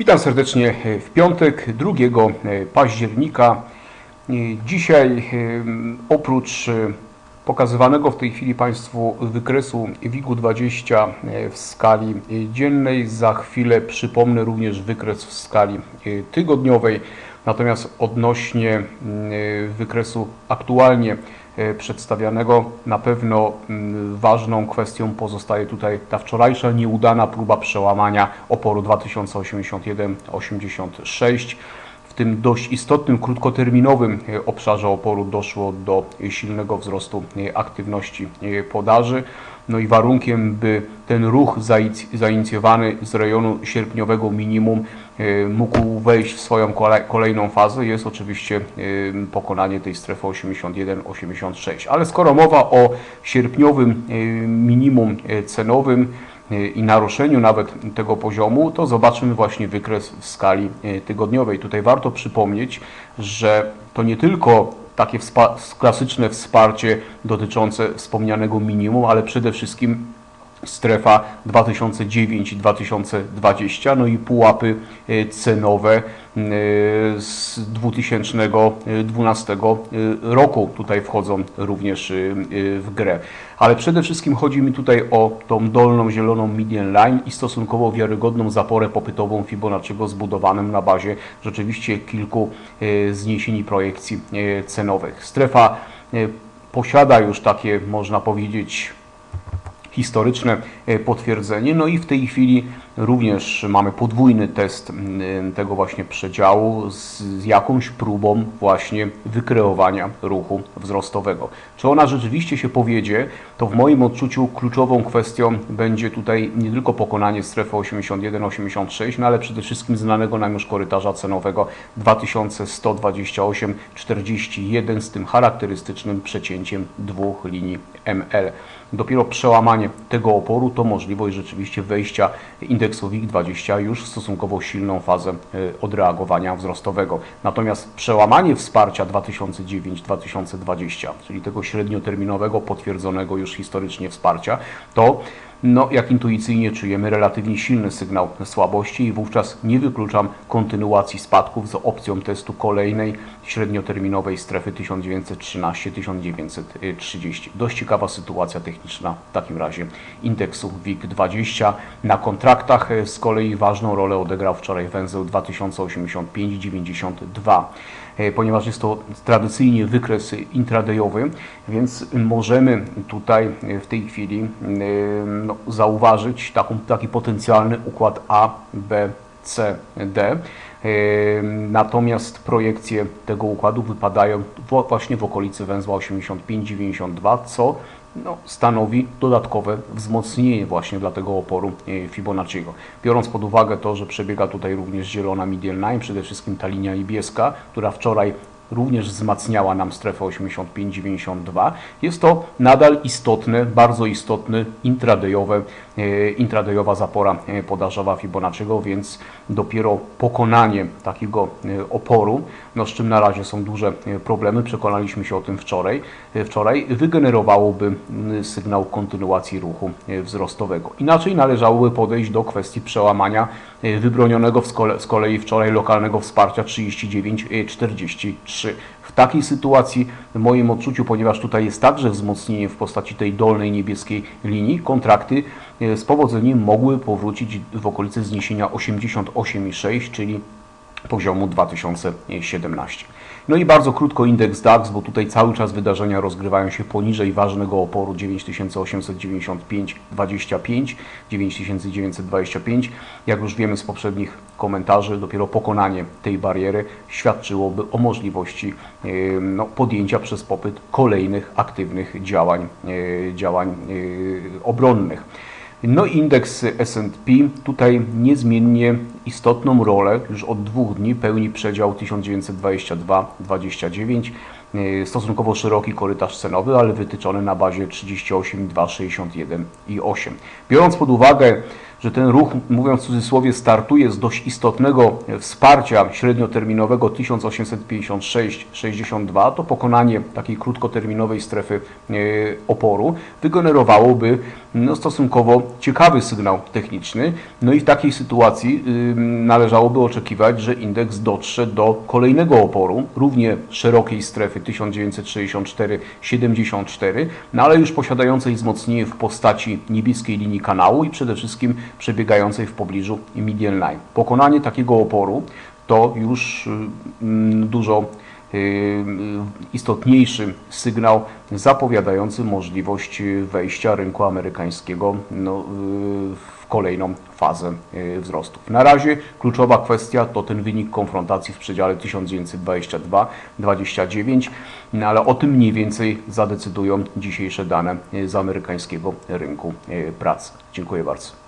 Witam serdecznie w piątek 2 października. Dzisiaj oprócz pokazywanego w tej chwili Państwu wykresu WIG-20 w skali dziennej, za chwilę przypomnę również wykres w skali tygodniowej. Natomiast odnośnie wykresu aktualnie przedstawianego. Na pewno ważną kwestią pozostaje tutaj ta wczorajsza nieudana próba przełamania oporu 2081-86. Tym dość istotnym, krótkoterminowym obszarze oporu doszło do silnego wzrostu aktywności podaży. No i warunkiem, by ten ruch zainicjowany z rejonu sierpniowego minimum mógł wejść w swoją kolejną fazę jest oczywiście pokonanie tej strefy 81-86. Ale skoro mowa o sierpniowym minimum cenowym i naruszeniu nawet tego poziomu, to zobaczmy właśnie wykres w skali tygodniowej. Tutaj warto przypomnieć, że to nie tylko takie klasyczne wsparcie dotyczące wspomnianego minimum, ale przede wszystkim strefa 2009 i 2020, no i pułapy e, cenowe e, z 2012 e, roku tutaj wchodzą również w grę. Ale przede wszystkim chodzi mi tutaj o tą dolną zieloną median line i stosunkowo wiarygodną zaporę popytową Fibonacciego zbudowaną na bazie rzeczywiście kilku zniesień projekcji cenowych. Strefa posiada już takie, można powiedzieć, historyczne e, potwierdzenie. No i w tej chwili również mamy podwójny test tego właśnie przedziału z, jakąś próbą właśnie wykreowania ruchu wzrostowego. Czy ona rzeczywiście się powiedzie, to w moim odczuciu kluczową kwestią będzie tutaj nie tylko pokonanie strefy 81-86, no ale przede wszystkim znanego nam już korytarza cenowego 2128-41 z tym charakterystycznym przecięciem dwóch linii ML. Dopiero przełamanie tego oporu to możliwość rzeczywiście wejścia indeksu WIG20 już stosunkowo silną fazę e, odreagowania wzrostowego. Natomiast przełamanie wsparcia 2009-2020, czyli tego średnioterminowego, potwierdzonego już historycznie wsparcia, to no, jak intuicyjnie czujemy relatywnie silny sygnał słabości i wówczas nie wykluczam kontynuacji spadków z opcją testu kolejnej średnioterminowej strefy 1913-1930. Dość ciekawa sytuacja techniczna w takim razie indeksu WIG20. Na kontraktach z kolei ważną rolę odegrał wczoraj węzeł 2085-92. E, ponieważ jest to tradycyjnie wykres intradayowy, więc możemy tutaj w tej chwili e, no, zauważyć taką, taki potencjalny układ A, B, C, D. Natomiast projekcje tego układu wypadają właśnie w okolicy węzła 85-92, co no, stanowi dodatkowe wzmocnienie właśnie dla tego oporu e, Fibonacciego. Biorąc pod uwagę to, że przebiega tutaj również zielona medial line, przede wszystkim ta linia niebieska, która wczoraj również wzmacniała nam strefę 85-92. Jest to nadal istotne, bardzo istotny intradayowe, e, intradayowa zapora e, podażowa Fibonacciego, więc dopiero pokonanie takiego e, oporu, no z czym na razie są duże problemy, przekonaliśmy się o tym wczoraj, wczoraj wygenerowałoby sygnał kontynuacji ruchu wzrostowego. Inaczej należałoby podejść do kwestii przełamania wybronionego z kolei wczoraj lokalnego wsparcia 39-43 w takiej sytuacji, w moim odczuciu, ponieważ tutaj jest także wzmocnienie w postaci tej dolnej niebieskiej linii, kontrakty e, z powodzeniem mogły powrócić w okolice zniesienia 88,6, czyli poziomu 2017. No i bardzo krótko indeks DAX, bo tutaj cały czas wydarzenia rozgrywają się poniżej ważnego oporu 9895-25, 9925. Jak już wiemy z poprzednich komentarzy, dopiero pokonanie tej bariery świadczyłoby o możliwości no, podjęcia przez popyt kolejnych aktywnych działań, e, działań e, obronnych. No indeks S&P tutaj niezmiennie istotną rolę już od dwóch dni pełni przedział 1922-29, e, stosunkowo szeroki korytarz cenowy, ale wytyczony na bazie 38, 2, 61 i 8. Biorąc pod uwagę że ten ruch, mówiąc w cudzysłowie, startuje z dość istotnego wsparcia średnioterminowego 1856-62, to pokonanie takiej krótkoterminowej strefy e, oporu wygenerowałoby no, stosunkowo ciekawy sygnał techniczny. No i w takiej sytuacji y, należałoby oczekiwać, że indeks dotrze do kolejnego oporu, równie szerokiej strefy 1964-74, no ale już posiadającej wzmocnienie w postaci niebieskiej linii kanału i przede wszystkim przebiegającej w pobliżu median line. Pokonanie takiego oporu to już mm, dużo y, istotniejszy sygnał zapowiadający możliwość wejścia rynku amerykańskiego no, y, w kolejną fazę y, wzrostów. Na razie kluczowa kwestia to ten wynik konfrontacji w przedziale 1922-29, no, ale o tym mniej więcej zadecydują dzisiejsze dane y, z amerykańskiego rynku y, pracy. Dziękuję bardzo.